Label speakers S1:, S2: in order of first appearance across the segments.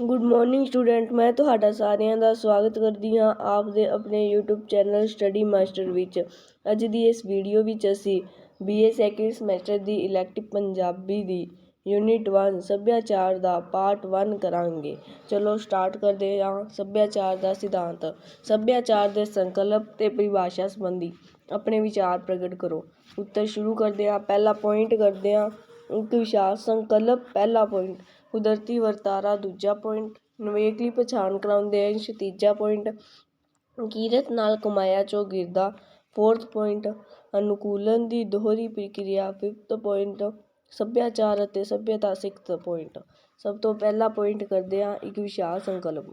S1: Good morning student ਮੈਂ ਤੁਹਾਡਾ ਸਾਰਿਆਂ ਦਾ ਸਵਾਗਤ ਕਰਦੀ ਹਾਂ ਆਪ ਦੇ ਆਪਣੇ YouTube ਚੈਨਲ ਸਟੱਡੀ ਮਾਸਟਰ ਵਿੱਚ। ਅੱਜ ਦੀ ਇਸ ਵੀਡੀਓ ਵਿੱਚ ਅਸੀਂ BA ਸੈਕਿੰਡ ਸਮੈਸਟਰ ਦੀ ਇਲੈਕਟਿਵ ਪੰਜਾਬੀ ਦੀ ਯੂਨਿਟ 1 ਸੱਭਿਆਚਾਰ ਦਾ ਪਾਰਟ 1 ਕਰਾਂਗੇ। ਚਲੋ ਸਟਾਰਟ ਕਰਦੇ ਹਾਂ ਸੱਭਿਆਚਾਰ ਦਾ ਸਿਧਾਂਤ। ਸੱਭਿਆਚਾਰ ਦੇ ਸੰਕਲਪ ਤੇ ਪਰਿਭਾਸ਼ਾ ਸੰਬੰਧੀ ਆਪਣੇ ਵਿਚਾਰ ਪ੍ਰਗਟ ਕਰੋ। ਉੱਤਰ ਸ਼ੁਰੂ ਕਰਦੇ ਹਾਂ, ਪਹਿਲਾ ਪੁਆਇੰਟ ਕਰਦੇ ਹਾਂ। ਇੱਕ ਵਿਸ਼ਾਲ ਸੰਕਲਪ, ਪਹਿਲਾ ਪੁਆਇੰਟ ਕੁਦਰਤੀ ਵਰਤਾਰਾ ਦੂਜਾ ਪੁਆਇੰਟ ਨਿਵੇਕਲੀ ਪਛਾਣ ਕਰਾਉਂਦੇ ਅੰਸ਼ ਤੀਜਾ ਪੁਆਇੰਟ ਕੀਰਤ ਨਾਲ ਕਮਾਇਆ ਚੌਗਿਰਦਾ ਫੋਰਥ ਪੁਆਇੰਟ ਅਨੁਕੂਲਨ ਦੀ ਦੋਹਰੀ ਪ੍ਰਕਿਰਿਆ ਫਿਫਥ ਪੁਆਇੰਟ ਸੱਭਿਆਚਾਰ ਅਤੇ ਸੱਭਿਅਤਾ ਸਿਕਸਥ ਪੁਆਇੰਟ ਸਭ ਤੋਂ ਪਹਿਲਾ ਪੁਆਇੰਟ ਕਰਦੇ ਹਾਂ ਇੱਕ ਵਿਸ਼ਾਲ ਸੰਕਲਪ।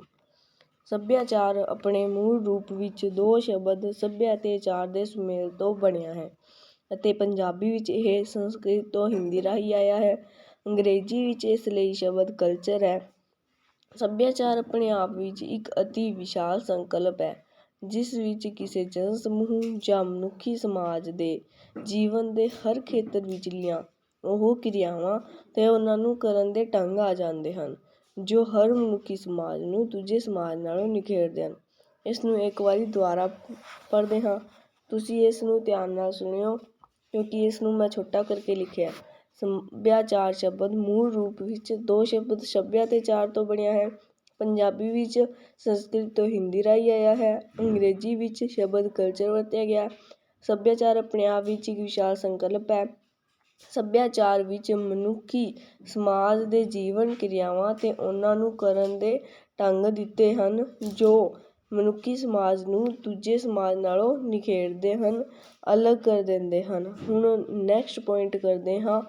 S1: ਸੱਭਿਆਚਾਰ ਆਪਣੇ ਮੂਲ ਰੂਪ ਵਿੱਚ ਦੋ ਸ਼ਬਦ, ਸੱਭਿਆ ਅਤੇ ਚਾਰ ਦੇ ਸੁਮੇਲ ਤੋਂ ਬਣਿਆ ਹੈ ਅਤੇ ਪੰਜਾਬੀ ਵਿੱਚ ਇਹ ਸੰਸਕ੍ਰਿਤ ਤੋਂ ਹਿੰਦੀ ਰਾਹੀਂ ਆਇਆ ਹੈ। ਅੰਗਰੇਜ਼ੀ ਵਿੱਚ ਇਸ ਲਈ ਸ਼ਬਦ ਕਲਚਰ ਹੈ। ਸੱਭਿਆਚਾਰ ਆਪਣੇ ਆਪ ਵਿੱਚ ਇੱਕ ਅਤੀ ਵਿਸ਼ਾਲ ਸੰਕਲਪ ਹੈ, ਜਿਸ ਵਿੱਚ ਕਿਸੇ ਜਨ ਸਮੂਹ ਜਾਂ ਮਨੁੱਖੀ ਸਮਾਜ ਦੇ ਜੀਵਨ ਦੇ ਹਰ ਖੇਤਰ ਵਿਚਲੀਆਂ ਉਹ ਕਿਰਿਆਵਾਂ ਤੇ ਉਹਨਾਂ ਨੂੰ ਕਰਨ ਦੇ ਢੰਗ ਆ ਜਾਂਦੇ ਹਨ, ਜੋ ਹਰ ਮਨੁੱਖੀ ਸਮਾਜ ਨੂੰ ਦੂਜੇ ਸਮਾਜ ਨਾਲੋਂ ਨਿਖੇੜਦੇ ਹਨ। ਇਸ ਨੂੰ ਇੱਕ ਵਾਰੀ ਦੁਬਾਰਾ ਪੜ੍ਹਦੇ ਹਾਂ। ਤੁਸੀਂ ਇਸ ਨੂੰ ਧਿਆਨ ਨਾਲ ਸੁਣਿਓ, ਕਿਉਂਕਿ ਇਸ ਨੂੰ ਮੈਂ ਛੋਟਾ ਕਰਕੇ ਲਿਖਿਆ। ਸੱਭਿਆਚਾਰ ਸ਼ਬਦ ਮੂਲ ਰੂਪ ਵਿੱਚ ਦੋ ਸ਼ਬਦ ਸੱਭਿਆ ਅਤੇ ਚਾਰ ਤੋਂ ਬਣਿਆ ਹੈ। ਪੰਜਾਬੀ ਵਿੱਚ ਸੰਸਕ੍ਰਿਤ ਤੋਂ ਹਿੰਦੀ ਰਾਹੀਂ ਆਇਆ ਹੈ। ਅੰਗਰੇਜ਼ੀ ਵਿੱਚ ਸ਼ਬਦ ਕਲਚਰ ਵਰਤਿਆ ਗਿਆ। ਸੱਭਿਆਚਾਰ ਆਪਣੇ ਆਪ ਵਿੱਚ ਇੱਕ ਵਿਸ਼ਾਲ ਸੰਕਲਪ ਹੈ। ਸੱਭਿਆਚਾਰ ਵਿੱਚ ਮਨੁੱਖੀ ਸਮਾਜ ਦੇ ਜੀਵਨ ਕਿਰਿਆਵਾਂ ਅਤੇ ਉਹਨਾਂ ਨੂੰ ਕਰਨ ਦੇ ਢੰਗ ਦਿੱਤੇ ਹਨ, ਜੋ ਮਨੁੱਖੀ ਸਮਾਜ ਨੂੰ ਦੂਜੇ ਸਮਾਜ ਨਾਲੋਂ ਨਿਖੇੜਦੇ ਹਨ, ਅਲੱਗ ਕਰ ਦਿੰਦੇ ਹਨ। ਹੁਣ ਨੈਕਸਟ ਪੁਆਇੰਟ ਕਰਦੇ ਹਾਂ।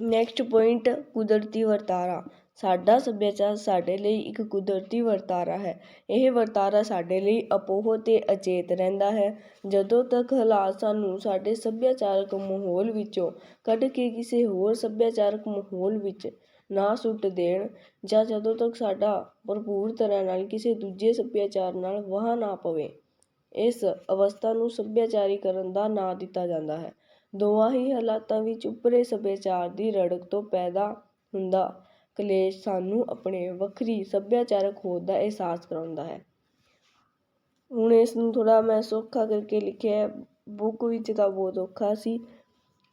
S1: ਨੈਕਸਟ ਪੁਆਇੰਟ ਕੁਦਰਤੀ ਵਰਤਾਰਾ। ਸਾਡਾ ਸੱਭਿਆਚਾਰ ਸਾਡੇ ਲਈ ਇੱਕ ਕੁਦਰਤੀ ਵਰਤਾਰਾ ਹੈ। ਇਹ ਵਰਤਾਰਾ ਸਾਡੇ ਲਈ ਅਪੋਹ ਤੇ ਅਚੇਤ ਰਹਿੰਦਾ ਹੈ। ਜਦੋਂ ਤੱਕ ਹਾਲਾਤ ਸਾਨੂੰ ਸਾਡੇ ਸੱਭਿਆਚਾਰਕ ਮਾਹੌਲ ਵਿੱਚੋਂ ਕੱਢ ਕੇ ਕਿਸੇ ਹੋਰ ਸੱਭਿਆਚਾਰਕ ਮਾਹੌਲ ਵਿੱਚ ਨਾ ਸੁੱਟ ਦੇਣ ਜਾਂ ਜਦੋਂ ਤੱਕ ਸਾਡਾ ਭਰਪੂਰ ਤਰ੍ਹਾਂ ਨਾਲ ਕਿਸੇ ਦੂਜੇ ਸੱਭਿਆਚਾਰ ਨਾਲ ਵਾਹ ਨਾ ਪਵੇ, ਇਸ ਅਵਸਥਾ ਨੂੰ ਸੱਭਿਆਚਾਰੀਕਰਨ ਦਾ ਨਾਂ ਦਿੱਤਾ ਜਾਂਦਾ ਹੈ। ਦੋਵਾਂ ਹੀ ਹਾਲਾਤਾਂ ਵਿੱਚ ਉੱਪਰੇ ਸੱਭਿਆਚਾਰ ਦੀ ਰੜਕ ਤੋਂ ਪੈਦਾ ਹੁੰਦਾ ਕਲੇਸ਼ ਸਾਨੂੰ ਆਪਣੇ ਵੱਖਰੀ ਸੱਭਿਆਚਾਰਕ ਹੋਂਦ ਦਾ ਅਹਿਸਾਸ ਕਰਾਉਂਦਾ ਹੈ। ਹੁਣ ਇਸ ਨੂੰ ਥੋੜਾ ਮੈਂ ਸੌਖਾ ਕਰਕੇ ਲਿਖਿਆ ਬੁੱਕ ਵਿੱਚ ਤਾਂ ਬਹੁਤ ਔਖਾ ਸੀ।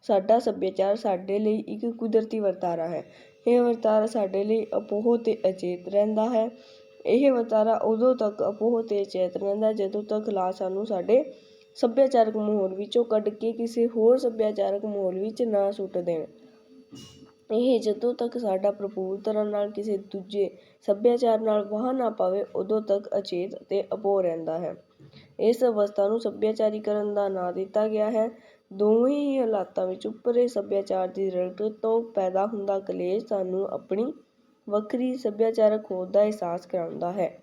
S1: ਸਾਡਾ ਸੱਭਿਆਚਾਰ ਸਾਡੇ ਲਈ ਇੱਕ ਕੁਦਰਤੀ ਵਰਤਾਰਾ ਹੈ। ਇਹ ਵਰਤਾਰਾ ਸਾਡੇ ਲਈ ਅਪੋਹ ਤੇ ਅਚੇਤ ਰਹਿੰਦਾ ਹੈ। ਇਹ ਵਰਤਾਰਾ ਉਦੋਂ ਤੱਕ ਅਪੋਹ ਤੇ ਅਚੇਤ ਰਹਿੰਦਾ ਜਦੋਂ ਤੱਕ ਲਾ ਸਾਨੂੰ ਸਾਡੇ ਸੱਭਿਆਚਾਰਕ ਮਾਹੌਲ ਵਿੱਚੋਂ ਕੱਢ ਕੇ ਕਿਸੇ ਹੋਰ ਸੱਭਿਆਚਾਰਕ ਮਾਹੌਲ ਵਿੱਚ ਨਾ ਸੁੱਟ ਦੇਣ। ਇਹ ਜਦੋਂ ਤੱਕ ਸਾਡਾ ਭਰਪੂਰ ਤਰ੍ਹਾਂ ਨਾਲ ਕਿਸੇ ਦੂਜੇ ਸੱਭਿਆਚਾਰ ਨਾਲ ਵਾਹ ਨਾ ਪਾਵੇ, ਉਦੋਂ ਤੱਕ ਅਚੇਤ ਅਤੇ ਅਬੋਹ ਰਹਿੰਦਾ ਹੈ। ਇਸ ਅਵਸਥਾ ਨੂੰ ਸੱਭਿਆਚਾਰੀਕਰਨ ਦਾ ਨਾਂ ਦਿੱਤਾ ਗਿਆ ਹੈ। ਦੋਵੇਂ ਹੀ ਹਾਲਾਤਾਂ ਵਿੱਚ ਉੱਪਰੇ ਸੱਭਿਆਚਾਰ ਦੀ ਰੜਕ ਤੋਂ ਪੈਦਾ ਹੁੰਦਾ ਕਲੇਸ਼ ਸਾਨੂੰ ਆਪਣੀ ਵੱਖਰੀ ਸੱਭਿਆਚਾਰਕ ਹੋਂਦ ਦਾ ਅਹਿਸਾਸ ਕਰਾਉਂਦਾ ਹੈ।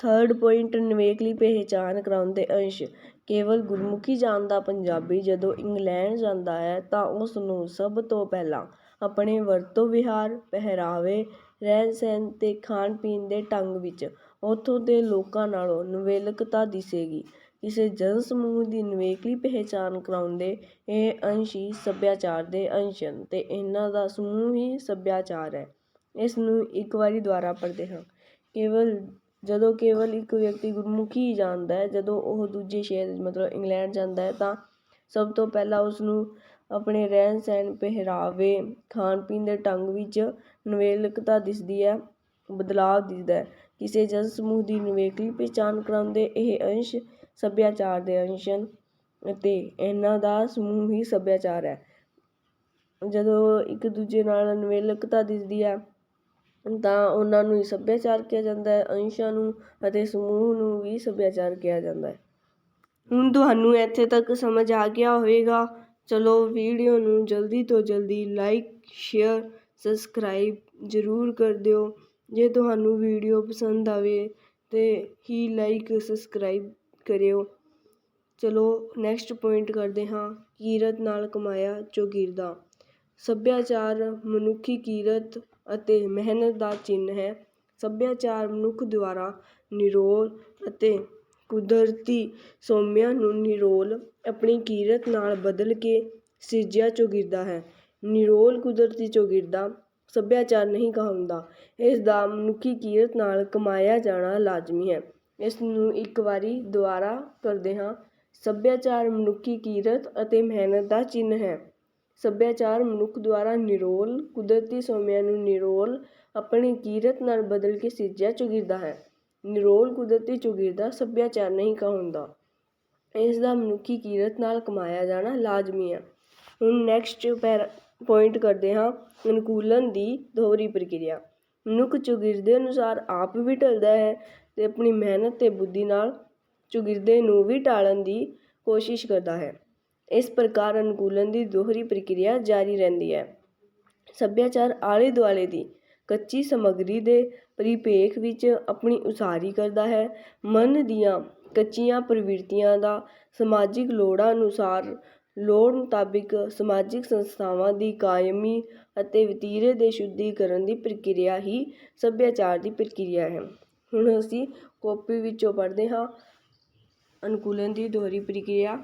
S1: ਥਰਡ ਪੁਆਇੰਟ ਨਿਵੇਕਲੀ ਪਹਿਚਾਣ ਕਰਾਉਂਦੇ ਅੰਸ਼। ਕੇਵਲ ਗੁਰਮੁਖੀ ਜਾਣਦਾ ਪੰਜਾਬੀ ਜਦੋਂ ਇੰਗਲੈਂਡ ਜਾਂਦਾ ਹੈ ਤਾਂ ਉਸ ਨੂੰ ਸਭ ਤੋਂ ਪਹਿਲਾਂ ਆਪਣੇ ਵਰਤੋਂ ਵਿਹਾਰ, ਪਹਿਰਾਵੇ, ਰਹਿਣ ਸਹਿਣ ਅਤੇ ਖਾਣ ਪੀਣ ਦੇ ਢੰਗ ਵਿੱਚ ਉੱਥੋਂ ਦੇ ਲੋਕਾਂ ਨਾਲੋਂ ਨਿਵੇਕਲਤਾ ਦਿਸੇਗੀ। ਕਿਸੇ ਜਨ ਸਮੂਹ ਦੀ ਨਿਵੇਕਲੀ ਪਹਿਚਾਣ ਕਰਾਉਂਦੇ ਇਹ ਅੰਸ਼ ਹੀ ਸੱਭਿਆਚਾਰ ਦੇ ਅੰਸ਼ ਹਨ ਅਤੇ ਇਹਨਾਂ ਦਾ ਸਮੂਹ ਹੀ ਸੱਭਿਆਚਾਰ ਹੈ। ਇਸ ਨੂੰ ਇੱਕ ਵਾਰੀ ਦੁਬਾਰਾ ਪੜ੍ਹਦੇ ਹਾਂ। ਕੇਵਲ ਜਦੋਂ ਕੇਵਲ ਇੱਕ ਵਿਅਕਤੀ ਗੁਰਮੁਖੀ ਜਾਣਦਾ ਹੈ, ਜਦੋਂ ਉਹ ਦੂਜੇ ਸ਼ਹਿਰ, ਮਤਲਬ ਇੰਗਲੈਂਡ ਜਾਂਦਾ ਹੈ, ਤਾਂ ਸਭ ਤੋਂ ਪਹਿਲਾਂ ਉਸਨੂੰ ਆਪਣੇ ਰਹਿਣ ਸਹਿਣ ਪਹਿਰਾਵੇ, ਖਾਣ ਪੀਣ ਦੇ ਢੰਗ ਵਿੱਚ ਨਿਵੇਕਲਤਾ ਦਿਸਦੀ ਹੈ, ਬਦਲਾਅ ਦਿਸਦਾ ਹੈ। ਕਿਸੇ ਜਨ ਸਮੂਹ ਦੀ ਨਿਵੇਕਲੀ ਪਹਿਚਾਣ ਕਰਾਉਂਦੇ ਇਹ ਅੰਸ਼ ਸੱਭਿਆਚਾਰ ਦੇ ਅੰਸ਼ ਹਨ ਅਤੇ ਇਹਨਾਂ ਦਾ ਸਮੂਹ ਹੀ ਸੱਭਿਆਚਾਰ ਹੈ। ਜਦੋਂ ਇੱਕ ਦੂਜੇ ਨਾਲ ਨਿਵੇਕਲਤਾ ਦਿਸਦੀ ਹੈ ਤਾਂ ਉਹਨਾਂ ਨੂੰ ਹੀ ਸੱਭਿਆਚਾਰ ਕਿਹਾ ਜਾਂਦਾ ਹੈ, ਅੰਸ਼ਾਂ ਨੂੰ ਅਤੇ ਸਮੂਹ ਨੂੰ ਵੀ ਸੱਭਿਆਚਾਰ ਕਿਹਾ ਜਾਂਦਾ ਹੈ। ਹੁਣ ਤੁਹਾਨੂੰ ਇੱਥੇ ਤੱਕ ਸਮਝ ਆ ਗਿਆ ਹੋਵੇਗਾ। ਚਲੋ ਵੀਡੀਓ ਨੂੰ ਜਲਦੀ ਤੋਂ ਜਲਦੀ ਲਾਈਕ, ਸ਼ੇਅਰ, ਸਬਸਕ੍ਰਾਈਬ ਜ਼ਰੂਰ ਕਰ ਦਿਓ। ਜੇ ਤੁਹਾਨੂੰ ਵੀਡੀਓ ਪਸੰਦ ਆਵੇ ਤੇ ਹੀ ਲਾਈਕ, ਸਬਸਕ੍ਰਾਈਬ ਕਰਿਓ। ਚਲੋ ਨੈਕਸਟ ਪੁਆਇੰਟ ਕਰਦੇ ਹਾਂ, ਕੀਰਤ ਨਾਲ ਕਮਾਇਆ ਚੌਗਿਰਦਾ। ਸੱਭਿਆਚਾਰ ਮਨੁੱਖੀ ਕੀਰਤ ਅਤੇ ਮਿਹਨਤ ਦਾ ਚਿੰਨ੍ਹ ਹੈ। ਸੱਭਿਆਚਾਰ ਮਨੁੱਖ ਦੁਆਰਾ ਨਿਰੋਲ ਅਤੇ ਕੁਦਰਤੀ ਸੋਮਿਆਂ ਨੂੰ ਨਿਰੋਲ ਆਪਣੀ ਕੀਰਤ ਨਾਲ ਬਦਲ ਕੇ ਸਿਰਜਿਆ ਚੌਗਿਰਦਾ ਹੈ। ਨਿਰੋਲ ਕੁਦਰਤੀ ਚੌਗਿਰਦਾ ਸੱਭਿਆਚਾਰ ਨਹੀਂ ਕਹਾਉਂਦਾ। ਇਸ ਦਾ ਮਨੁੱਖੀ ਕਿਰਤ ਨਾਲ ਕਮਾਇਆ ਜਾਣਾ ਲਾਜ਼ਮੀ ਹੈ। ਇਸ ਨੂੰ ਇੱਕ ਵਾਰੀ ਦੁਬਾਰਾ ਕਰਦੇ ਹਾਂ। ਸੱਭਿਆਚਾਰ ਮਨੁੱਖੀ ਕਿਰਤ ਅਤੇ ਮਿਹਨਤ ਦਾ ਚਿੰਨ੍ਹ ਹੈ। ਸੱਭਿਆਚਾਰ ਮਨੁੱਖ ਦੁਆਰਾ ਨਿਰੋਲ, ਕੁਦਰਤੀ ਸੋਮਿਆਂ ਨੂੰ ਨਿਰੋਲ, ਆਪਣੀ ਕਿਰਤ ਨਾਲ ਬਦਲ ਕੇ ਸਿਰਜਿਆ ਚੁਗਿਰਦਾ ਹੈ। ਨਿਰੋਲ, ਕੁਦਰਤੀ ਚੁਗਿਰਦਾ ਸੱਭਿਆਚਾਰ ਨਹੀਂ ਕਹਾਉਂਦਾ ਇਸ ਦਾ ਮਨੁੱਖੀ ਕਿਰਤ ਨਾਲ ਕਮਾਇਆ ਜਾਣਾ ਲਾਜ਼ਮੀ ਹੈ। ਹੁਣ ਨੈਕਸਟ ਪੈਰਾ ਪੁਆਇੰਟ ਕਰਦੇ ਹਾਂ, ਅਨੁਕੂਲਨ ਦੀ ਦੋਹਰੀ ਪ੍ਰਕਿਰਿਆ। ਮਨੁੱਖ ਚੁਗਿਰਦੇ ਅਨੁਸਾਰ ਆਪ ਵੀ ਢਲਦਾ ਹੈ ਤੇ ਆਪਣੀ ਮਿਹਨਤ ਤੇ ਬੁੱਧੀ ਨਾਲ ਚੁਗਿਰਦੇ ਨੂੰ ਵੀ ਢਾਲਣ ਦੀ ਕੋਸ਼ਿਸ਼ ਕਰਦਾ ਹੈ। ਇਸ ਪ੍ਰਕਾਰ ਅਨੁਕੂਲਨ ਦੀ ਦੋਹਰੀ ਪ੍ਰਕਿਰਿਆ ਜਾਰੀ ਰਹਿੰਦੀ ਹੈ। ਸੱਭਿਆਚਾਰ ਆਲੇ ਦੁਆਲੇ ਦੀ ਕੱਚੀ ਸਮੱਗਰੀ ਦੇ ਪਰਿਪੇਖ ਵਿੱਚ ਆਪਣੀ ਉਸਾਰੀ ਕਰਦਾ ਹੈ। ਮਨ ਦੀਆਂ ਕੱਚੀਆਂ ਪ੍ਰਵਿਰਤੀਆਂ ਦਾ ਸਮਾਜਿਕ ਲੋੜਾਂ ਅਨੁਸਾਰ ਲੋੜ ਮੁਤਾਬਿਕ ਸਮਾਜਿਕ ਸੰਸਥਾਵਾਂ ਦੀ ਕਾਇਮੀ ਅਤੇ ਵਤੀਰੇ ਦੇ ਸ਼ੁੱਧੀਕਰਨ ਦੀ ਪ੍ਰਕਿਰਿਆ ਹੀ ਸੱਭਿਆਚਾਰ ਦੀ ਪ੍ਰਕਿਰਿਆ ਹੈ। ਹੁਣ ਅਸੀਂ ਕਾਪੀ ਵਿੱਚੋਂ ਪੜ੍ਹਦੇ ਹਾਂ। ਅਨੁਕੂਲਨ ਦੀ ਦੋਹਰੀ ਪ੍ਰਕਿਰਿਆ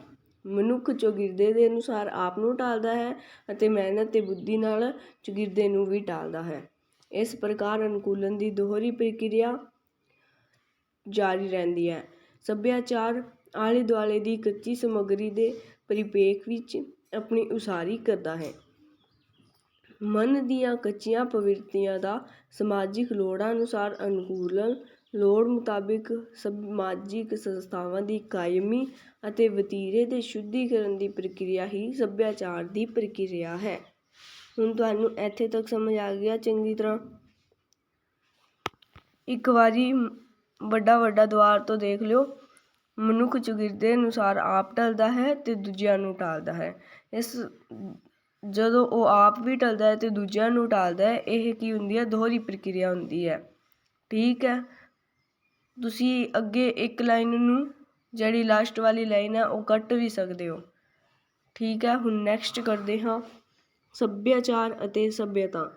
S1: ਮਨੁੱਖ ਚੌਗਿਰਦੇ ਦੇ ਅਨੁਸਾਰ ਆਪ ਨੂੰ ਟਾਲਦਾ ਹੈ ਅਤੇ ਮਿਹਨਤ ਤੇ ਬੁੱਧੀ ਨਾਲ ਚੌਗਿਰਦੇ ਨੂੰ ਵੀ ਟਾਲਦਾ ਹੈ। ਇਸ ਪ੍ਰਕਾਰ ਅਨੁਕੂਲਨ ਦੀ ਦੋਹਰੀ ਪ੍ਰਕਿਰਿਆ ਜਾਰੀ ਰਹਿੰਦੀ ਹੈ। ਸੱਭਿਆਚਾਰ ਆਲੇ ਦੁਆਲੇ ਦੀ ਕੱਚੀ ਸਮੱਗਰੀ ਦੇ ਪਰਿਪੇਖ ਵਿੱਚ ਆਪਣੀ ਉਸਾਰੀ ਕਰਦਾ ਹੈ। ਮਨ ਦੀਆਂ ਕੱਚੀਆਂ ਪ੍ਰਵਿਰਤੀਆਂ ਦਾ ਸਮਾਜਿਕ ਲੋੜਾਂ ਅਨੁਸਾਰ ਅਨੁਕੂਲਨ ਲੋੜ ਮੁਤਾਬਿਕ ਸਮਾਜਿਕ ਸੰਸਥਾਵਾਂ ਦੀ ਕਾਇਮੀ ਅਤੇ ਵਤੀਰੇ ਦੇ ਸ਼ੁੱਧੀਕਰਨ ਦੀ ਪ੍ਰਕਿਰਿਆ ਹੀ ਸੱਭਿਆਚਾਰ ਦੀ ਪ੍ਰਕਿਰਿਆ ਹੈ। ਹੁਣ ਤੁਹਾਨੂੰ ਇੱਥੇ ਤੱਕ ਸਮਝ ਆ ਗਿਆ ਚੰਗੀ ਤਰ੍ਹਾਂ। ਇੱਕ ਵਾਰੀ ਵੱਡਾ ਵੱਡਾ ਦੁਆਰ ਤੋਂ ਦੇਖ ਲਿਓ। ਮਨੁੱਖ ਚੁਗਿਰਦੇ ਅਨੁਸਾਰ ਆਪ ਢਲਦਾ ਹੈ ਤੇ ਦੂਜਿਆਂ ਨੂੰ ਟਾਲਦਾ ਹੈ। ਇਸ ਜਦੋਂ ਉਹ ਆਪ ਵੀ ਢਲਦਾ ਹੈ ਤੇ ਦੂਜਿਆਂ ਨੂੰ ਟਾਲਦਾ ਹੈ, ਇਹ ਕੀ ਹੁੰਦੀ ਹੈ? ਦੋਹਰੀ ਪ੍ਰਕਿਰਿਆ ਹੁੰਦੀ ਹੈ। ਠੀਕ ਹੈ। ਤੁਸੀਂ ਅੱਗੇ ਇੱਕ ਲਾਈਨ ਨੂੰ, ਜਿਹੜੀ ਲਾਸਟ ਵਾਲੀ ਲਾਈਨ ਹੈ ਉਹ ਕੱਟ ਵੀ ਸਕਦੇ ਹੋ। ਠੀਕ ਹੈ, ਹੁਣ ਨੈਕਸਟ ਕਰਦੇ ਹਾਂ। ਸੱਭਿਆਚਾਰ ਅਤੇ ਸੱਭਿਅਤਾ।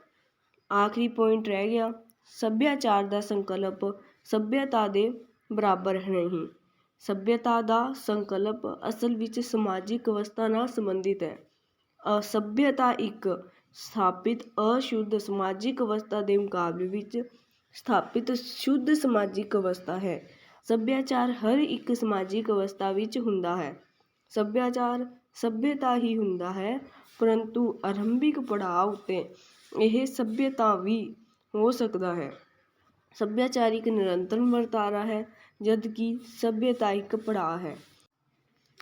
S1: ਆਖਰੀ ਪੁਆਇੰਟ ਰਹਿ ਗਿਆ। ਸੱਭਿਆਚਾਰ ਦਾ ਸੰਕਲਪ ਸੱਭਿਅਤਾ ਦੇ ਬਰਾਬਰ ਨਹੀਂ। ਸੱਭਿਅਤਾ ਦਾ ਸੰਕਲਪ ਅਸਲ ਵਿੱਚ ਸਮਾਜਿਕ ਅਵਸਥਾ ਨਾਲ ਸੰਬੰਧਿਤ ਹੈ। ਅਸਭਿਅਤਾ ਇੱਕ ਸਥਾਪਿਤ ਅਸ਼ੁੱਧ ਸਮਾਜਿਕ ਅਵਸਥਾ ਦੇ ਮੁਕਾਬਲੇ ਵਿੱਚ ਸਥਾਪਿਤ ਸ਼ੁੱਧ ਸਮਾਜਿਕ ਅਵਸਥਾ ਹੈ। ਸੱਭਿਆਚਾਰ ਹਰ ਇੱਕ ਸਮਾਜਿਕ ਅਵਸਥਾ ਵਿੱਚ ਹੁੰਦਾ ਹੈ। ਸੱਭਿਆਚਾਰ ਸੱਭਿਅਤਾ ਹੀ ਹੁੰਦਾ ਹੈ, ਪਰੰਤੂ ਆਰੰਭਿਕ ਪੜਾਅ ਉੱਤੇ ਇਹ ਸੱਭਿਅਤਾ ਵੀ ਹੋ ਸਕਦਾ ਹੈ। ਸੱਭਿਆਚਾਰ ਇੱਕ ਨਿਰੰਤਰ ਵਰਤਾਰਾ ਹੈ, ਜਦਕਿ ਸੱਭਿਅਤਾ ਇੱਕ ਪੜਾਅ ਹੈ।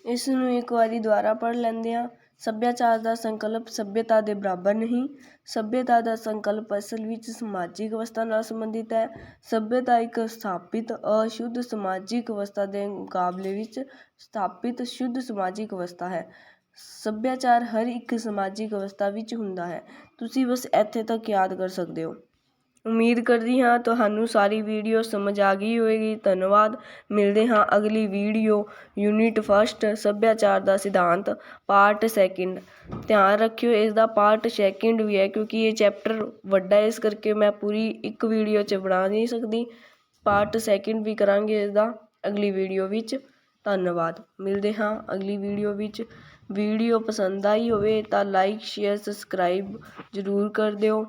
S1: ਇਸ ਨੂੰ ਇੱਕ ਵਾਰੀ ਦੁਬਾਰਾ ਪੜ੍ਹ ਲੈਂਦੇ ਹਾਂ ਸੱਭਿਆਚਾਰ ਦਾ ਸੰਕਲਪ ਸੱਭਿਅਤਾ ਦੇ ਬਰਾਬਰ ਨਹੀਂ। ਸੱਭਿਅਤਾ ਦਾ ਸੰਕਲਪ ਅਸਲ ਵਿੱਚ ਸਮਾਜਿਕ ਅਵਸਥਾ ਨਾਲ ਸੰਬੰਧਿਤ ਹੈ। ਸੱਭਿਅਤਾ ਇੱਕ ਸਥਾਪਿਤ ਅਸ਼ੁੱਧ ਸਮਾਜਿਕ ਅਵਸਥਾ ਦੇ ਮੁਕਾਬਲੇ ਵਿੱਚ ਸਥਾਪਿਤ ਸ਼ੁੱਧ ਸਮਾਜਿਕ ਅਵਸਥਾ ਹੈ। ਸੱਭਿਆਚਾਰ ਹਰ ਇੱਕ ਸਮਾਜਿਕ ਅਵਸਥਾ ਵਿੱਚ ਹੁੰਦਾ ਹੈ। ਤੁਸੀਂ ਬਸ ਇੱਥੇ ਤੱਕ ਯਾਦ ਕਰ ਸਕਦੇ ਹੋ। ਉਮੀਦ ਕਰਦੀ ਹਾਂ ਤੁਹਾਨੂੰ ਸਾਰੀ ਵੀਡੀਓ ਸਮਝ ਆ ਗਈ ਹੋਵੇਗੀ। ਧੰਨਵਾਦ। ਮਿਲਦੇ ਹਾਂ ਅਗਲੀ ਵੀਡੀਓ ਯੂਨਿਟ ਫਸਟ ਸੱਭਿਆਚਾਰ ਦਾ ਸਿਧਾਂਤ ਪਾਰਟ ਸੈਕਿੰਡ ਧਿਆਨ ਰੱਖਿਓ ਇਸ ਦਾ ਪਾਰਟ ਸੈਕਿੰਡ ਵੀ ਹੈ ਕਿਉਂਕਿ ਇਹ ਚੈਪਟਰ ਵੱਡਾ ਇਸ ਕਰਕੇ ਮੈਂ ਪੂਰੀ ਇੱਕ ਵੀਡੀਓ 'ਚ ਬਣਾ ਨਹੀਂ ਸਕਦੀ। ਪਾਰਟ ਸੈਕਿੰਡ ਵੀ ਕਰਾਂਗੇ ਇਸ ਦਾ ਅਗਲੀ ਵੀਡੀਓ ਵਿੱਚ। ਧੰਨਵਾਦ। ਮਿਲਦੇ ਹਾਂ ਅਗਲੀ ਵੀਡੀਓ ਵਿੱਚ। ਵੀਡੀਓ ਪਸੰਦ ਆਈ ਹੋਵੇ ਤਾਂ ਲਾਈਕ ਸ਼ੇਅਰ ਸਬਸਕ੍ਰਾਈਬ ਜ਼ਰੂਰ ਕਰ ਦਿਓ।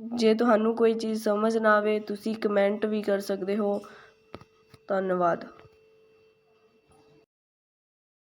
S1: ਜੇ ਤੁਹਾਨੂੰ ਕੋਈ ਚੀਜ਼ ਸਮਝ ਨਾ ਆਵੇ ਤੁਸੀਂ ਕਮੈਂਟ ਵੀ ਕਰ ਸਕਦੇ ਹੋ। ਧੰਨਵਾਦ।